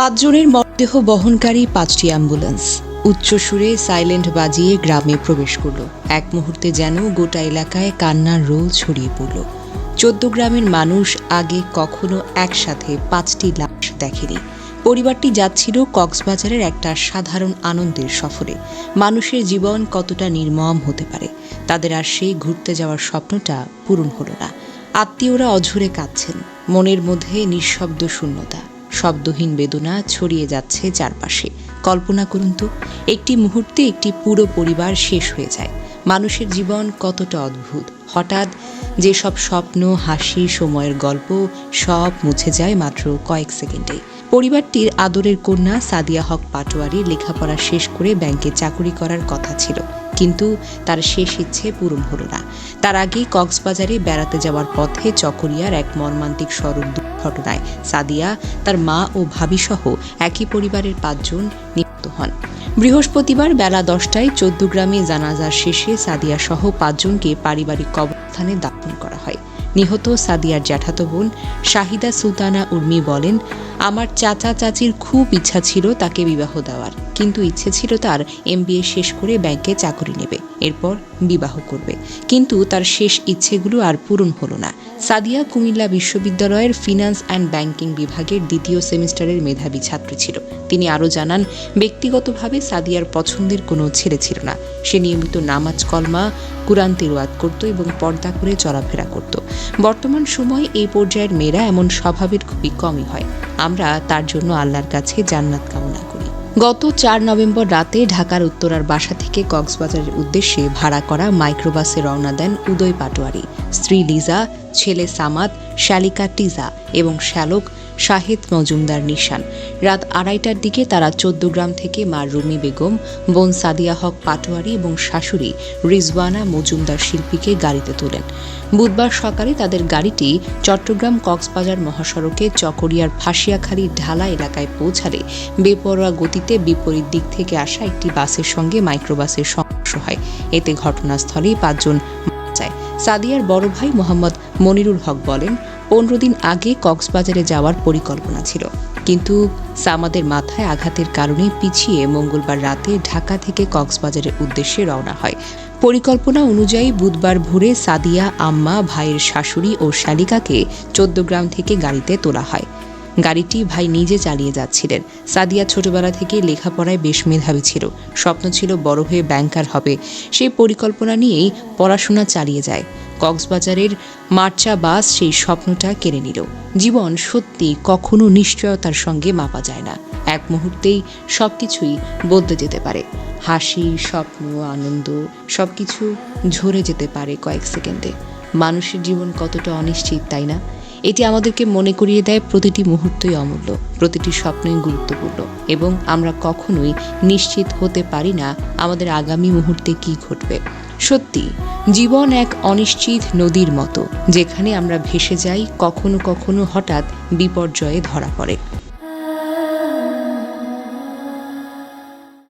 পাঁচজনের মরদেহ বহনকারী পাঁচটি অ্যাম্বুলেন্স। উচ্চ সুরে সাইলেন্ট বাজিয়ে গ্রামে প্রবেশ করল। এক মুহূর্তে যেন গোটা এলাকায় কান্নার রোল ছড়িয়ে পড়ল। চোদ্দ গ্রামের মানুষ আগে কখনো একসাথে পাঁচটি লাশ দেখেনি। পরিবারটি যাচ্ছিল কক্সবাজারের একটা সাধারণ আনন্দের সফরে। মানুষের জীবন কতটা নির্মম হতে পারে, তাদের আর সেই ঘুরতে যাওয়ার স্বপ্নটা পূরণ হলো না। আত্মীয়রা অঝরে কাঁদছেন। মনের মধ্যে নিঃশব্দ শূন্যতা। শব্দহীন বেদনা ছড়িয়ে যাচ্ছে চারপাশে। কল্পনা করুন তো, একটি মুহূর্তে একটি পুরো পরিবার শেষ হয়ে যায়। মানুষের জীবন কতটা অদ্ভুত। হঠাৎ যেসব স্বপ্ন, হাসি, সময়ের গল্প সব মুছে যায় মাত্র কয়েক সেকেন্ডে। পরিবারটির আদরের কন্যা সাদিয়া হক পাটোয়ারি লেখাপড়া শেষ করে ব্যাংকে চাকুরি করার কথা ছিল, কিন্তু তার শেষ ইচ্ছে পূরণ হলো না। তার আগেই কক্সবাজারে বেড়াতে যাওয়ার পথে চকরিয়ার এক মর্মান্তিক সড়ক দুর্ঘটনায় সাদিয়া, তার মা ও ভাবিসহ একই পরিবারের পাঁচজন নিহত হন। বৃহস্পতিবার বেলা দশটায় চোদ্দ গ্রামে জানাজার শেষে সাদিয়া সহ পাঁচজনকে পারিবারিক কবরস্থানে দাফন করা হয়। নিহত সাদিয়ার জ্যাঠাতো বোন শাহিদা সুলতানা উর্মি বলেন আমার চাচা চাচির খুব ইচ্ছা ছিল তাকে বিবাহ দেওয়ার। কিন্তু ইচ্ছে ছিল তার এমবিএ শেষ করে ব্যাংকে চাকরি নেবে, এরপর বিবাহ করবে। কিন্তু তার শেষ ইচ্ছেগুলো আর পূরণ হলো না। সাদিয়া কুমিল্লা বিশ্ববিদ্যালয়ের ফিনান্স অ্যান্ড ব্যাংকিং বিভাগের দ্বিতীয় সেমিস্টারের মেধাবী ছাত্রী ছিল। তিনি আরও জানান, ব্যক্তিগতভাবে সাদিয়ার পছন্দের কোনো ছেলে ছিল না। সে নিয়মিত নামাজ কলমা, কুরআন তিরওয়াত করত এবং পর্দা করে চলাফেরা করত। বর্তমান সময়ে এই পর্যায়ের মেয়েরা এমন স্বভাবের খুবই কমই হয়। আমরা তার জন্য আল্লাহর কাছে জান্নাত কামনা করি। গত চার নভেম্বর রাতে ঢাকার উত্তরার বাসা থেকে কক্সবাজারের উদ্দেশ্যে ভাড়া করা মাইক্রোবাসে রওনা দেন উদয় পাটোয়ারি। স্ত্রী লিজা, ছেলে সামাদ, শালিকা টিজা এবং শ্যালক শাহিদ মজুমদার নিশান। রাত আড়াইটার দিকে তারা চোদ্দগ্রাম থেকে মা রুমি বেগম, বোন সাদিয়া হক পাটোয়ারি এবং শাশুড়ি রিজওয়ানা মজুমদার শিল্পীকে গাড়িতে তোলেন। বুধবার সকালে তাদের গাড়িটি চট্টগ্রাম কক্সবাজার মহাসড়কে চকরিয়ার ফাঁসিয়াখালী ঢালা এলাকায় পৌঁছালে বেপরোয়া গতিতে বিপরীত দিক থেকে আসা একটি বাসের সঙ্গে মাইক্রোবাসের সংঘর্ষ হয়। এতে ঘটনাস্থলেই পাঁচজন যায়। সাদিয়ার বড় ভাই মোহাম্মদ মনিরুল হক বলেন, পনেরো দিন আগে কক্সবাজারে যাওয়ার পরিকল্পনা ছিল। কিন্তু সামাদের মাথায় আঘাতের কারণে পিছিয়ে মঙ্গলবার রাতে ঢাকা থেকে কক্সবাজারের উদ্দেশ্যে রওনা হয়। পরিকল্পনা অনুযায়ী বুধবার ভোরে সাদিয়া, আম্মা, ভাইয়ের শাশুড়ি ও শালিকাকে চোদ্দগ্রাম থেকে গাড়িতে তোলা হয়। গাড়িটি ভাই নিজে চালিয়ে যাচ্ছিলেন। সাদিয়া ছোটবেলা থেকে লেখাপড়ায় বেশ মেধাবী ছিল। স্বপ্ন ছিল বড় হয়ে ব্যাংকার হবে। সেই পরিকল্পনা নিয়েই পড়াশোনা চালিয়ে যায়। কক্সবাজারের মার্চা বাস সেই স্বপ্নটা কেড়ে নিল। জীবন সত্যি কখনো নিশ্চয়তার সঙ্গে মাপা যায় না। এক মুহূর্তেই সব কিছুই বদলে যেতে পারে। হাসি, স্বপ্ন, আনন্দ সব কিছু ঝরে যেতে পারে কয়েক সেকেন্ডে। মানুষের জীবন কতটা অনিশ্চিত, তাই না? এটি আমাদেরকে মনে করিয়ে দেয় প্রতিটি মুহূর্তই অমূল্য, প্রতিটি স্বপ্নই গুরুত্বপূর্ণ এবং আমরা কখনোই নিশ্চিত হতে পারি না আমাদের আগামী মুহূর্তে কি ঘটবে। সত্যি, জীবন এক অনিশ্চিত নদীর মতো, যেখানে আমরা ভেসে যাই কখনো কখনো হঠাৎ বিপর্যয়ে ধরা পড়ে।